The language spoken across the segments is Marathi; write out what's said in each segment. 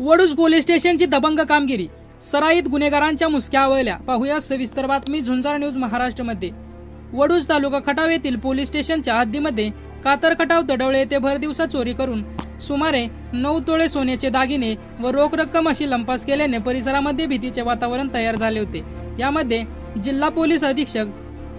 वडूज पोलीस स्टेशनची दबंग कामगिरी. सराईत गुन्हेगारांच्या मुसक्या आवळल्या पाहूया सविस्तर बातमी झुंजार न्यूज महाराष्ट्रमध्ये. वडूज तालुका खटाव येथील पोलीस स्टेशनच्या हद्दीमध्ये कातर खटाव तडवळे येथे भर दिवसा चोरी करून सुमारे नऊ तोळे सोन्याचे दागिने व रोख रक्कम अशी लंपास केल्याने परिसरामध्ये भीतीचे वातावरण तयार झाले होते. यामध्ये जिल्हा पोलीस अधीक्षक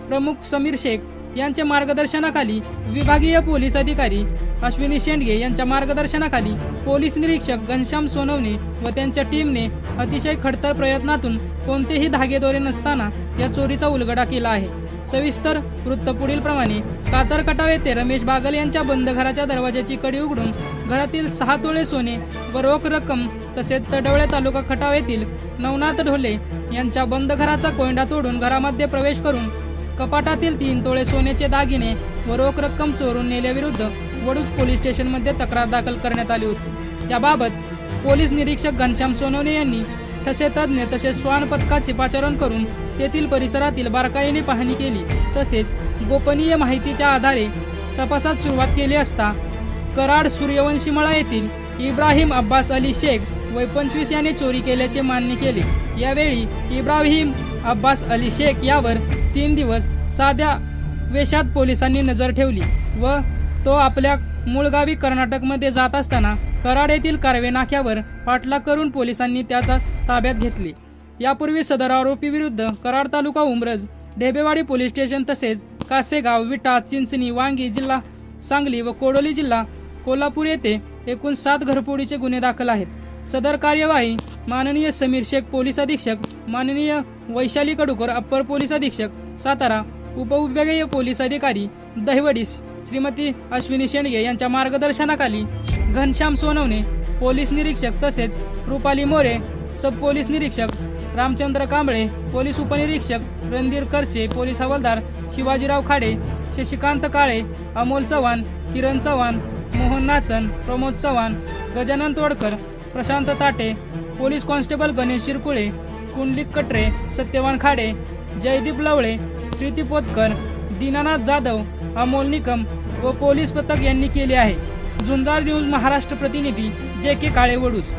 प्रमुख समीर शेख यांच्या मार्गदर्शनाखाली विभागीय पोलीस अधिकारी अश्विनी शेंडगे यांच्या मार्गदर्शनाखाली पोलीस निरीक्षक घनश्याम सोनवणे व त्यांच्या टीमने अतिशय खडतर प्रयत्नातून कोणतेही धागेदोरे नसताना या चोरीचा उलगडा केला आहे. सविस्तर वृत्त पुढील प्रमाणे कातरकटाव येथे रमेश बागल यांच्या बंद घराच्या दरवाजाची कडी उघडून घरातील सहा तोळे सोने व रोख रक्कम तसेच तडवळे तालुका खटाव येथील नवनाथ ढोले यांच्या बंद घराचा कोंडा तोडून घरामध्ये प्रवेश करून कपाटातील तीन तोळे सोन्याचे दागिने व रोख रक्कम चोरून नेल्याविरुद्ध वडूज पोलीस स्टेशनमध्ये तक्रार दाखल करण्यात आली होती. याबाबत पोलीस निरीक्षक घनश्याम सोनवणे यांनी ठसे तज्ज्ञ तसेच श्वान पथकात शिपाचारण करून तेथील परिसरातील बारकाईने पाहणी केली. तसेच गोपनीय माहितीच्या आधारे तपासात सुरुवात केली असता कराड सूर्यवंशी मळा येथील इब्राहिम अब्बास अली शेख वय पंचवीस याने चोरी केल्याचे मान्य केले. यावेळी इब्राहिम अब्बास अली शेख यावर तीन दिवस साध्या वेशात पोलिसांनी नजर ठेवली व तो आपल्या मूळगावी कर्नाटकमध्ये जात असताना कराड येथील कारवे नाक्यावर पाठलाग करून पोलिसांनी त्याचा ताब्यात घेतली. यापूर्वी सदर आरोपी विरुद्ध कराड तालुका उमरज ढेबेवाडी पोलीस स्टेशन तसेच कासेगाव विटा चिंचणी वांगी जिल्हा सांगली व कोडोली जिल्हा कोल्हापूर येथे एकूण सात घरफोडीचे गुन्हे दाखल आहेत. सदर कार्यवाही माननीय समीर शेख पोलीस अधीक्षक माननीय वैशाली कडुकर अप्पर पोलीस अधीक्षक सातारा उपविभागीय पोलीस अधिकारी दहिवडीस श्रीमती अश्विनी शेंडगे यांच्या मार्गदर्शनाखाली घनश्याम सोनवणे पोलीस निरीक्षक तसेच रुपाली मोरे सब पोलीस निरीक्षक रामचंद्र कांबळे पोलीस उपनिरीक्षक रणधीर करचे पोलीस हवालदार शिवाजीराव खाडे शशिकांत काळे अमोल चव्हाण किरण चव्हाण मोहन नाचन प्रमोद चव्हाण गजानन तोडकर प्रशांत ताटे पोलीस कॉन्स्टेबल गणेश शिरकुळे कुंडलिक कटरे सत्यवान खाडे जयदीप लवळे प्रीती पोतकर दीनानाथ जाधव अमोल निकम व पोलीस पथक यांनी केले आहे. झुंजार न्यूज महाराष्ट्र प्रतिनिधी जे के काळे वडूज